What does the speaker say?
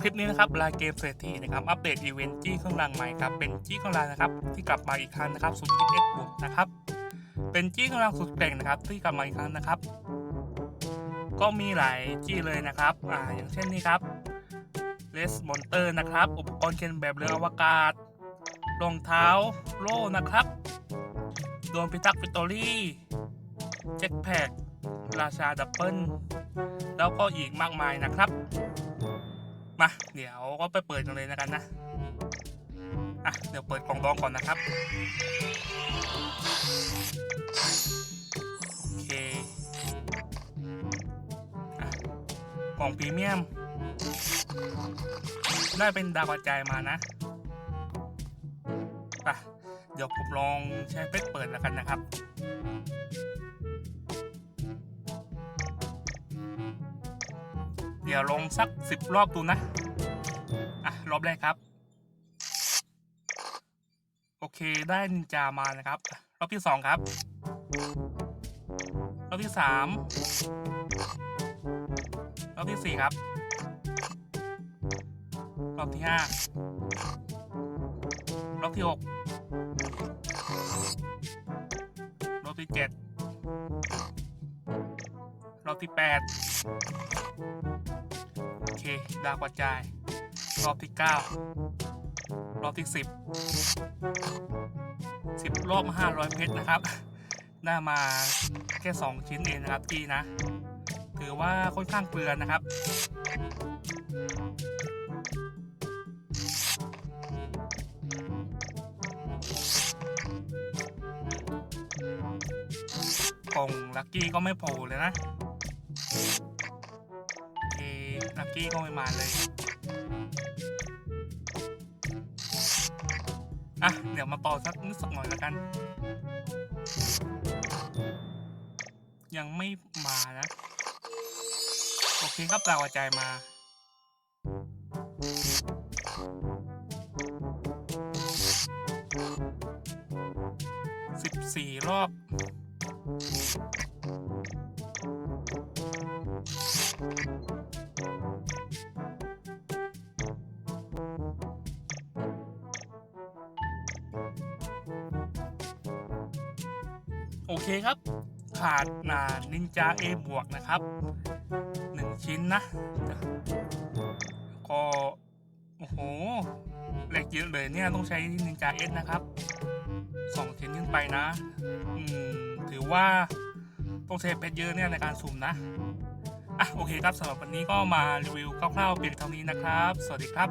คลิปนี้นะครับลายเกมเศรษฐีนะครับอัปเดตอีเวนต์จี้เครื่องรางใหม่ครับเป็นจี้เครื่องรางนะครับที่กลับมาอีกครั้งนะครับสุดที่เอ็ดบุกนะครับเป็นจี้เครื่องรางสุดเก่งนะครับที่กลับมาอีกครั้งนะครับ ก็มีหลายจี้เลยนะครับอ่าอย่างเช่นนี้ครับเลสมอนเตอร์นะครับอุปกรณ์เคนแบบเรืออวกาศรองเท้าโล่นะครับโดนพิทักษ์ฟิตอรี่แจ็คแพก ราชาดับเบิลแล้วก็อีกมากมายนะครับ มาเดี๋ยวก็ไปเปิดกันเลยนะกันนะอะเดี๋ยวเปิดกล่องดองก่อนนะครับโอเคกล่องพรีเมียม ได้เป็นดาวกระจายมานะไปเดี๋ยวผมลองใช้เป็กเปิดแล้วกันนะครับ เดี๋ยวลงสักสิบรอบดูนะ อะ รอบแรกครับ โอเคได้นินจามานะครับ รอบที่สองครับ รอบที่สามรอบที่สี่ครับ รอบที่ห้ารอบที่หกรอบที่เจ็ดรอบที่แปด ดาวกระจาย รอบที่ 9 รอบที่ 10 10 รอบ 500 เพชรนะครับ ได้มาแค่ 2 ชิ้นเองนะครับจีนะ ถือว่าค่อนข้างเปลือนนะครับกล่องลักกี้ก็ไม่โผล่เลยนะ ลักกี้ก็ไม่มาเลยอะเดี๋ยวมาต่อสักนิดสักหน่อยแล้วกัน ยังไม่มานะ โอเคครับดาวกระจายมาสิบสี่รอบ เคครับ ขาดนานินจา A บวกนะครับหนึ่งชิ้นนะ ก็ โอ้โหเหล็กเยอะเลยเนี่ยต้องใช้นินจา S นะครับสองชิ้นขึ้นไปนะ อืม ถือว่าต้องใช้เพชรเยอะเนี่ยในการสุ่มนะ อะ โอเคครับสำหรับวันนี้ก็มารีวิวคร่าวๆเพียงเท่านี้นะครับ สวัสดีครับ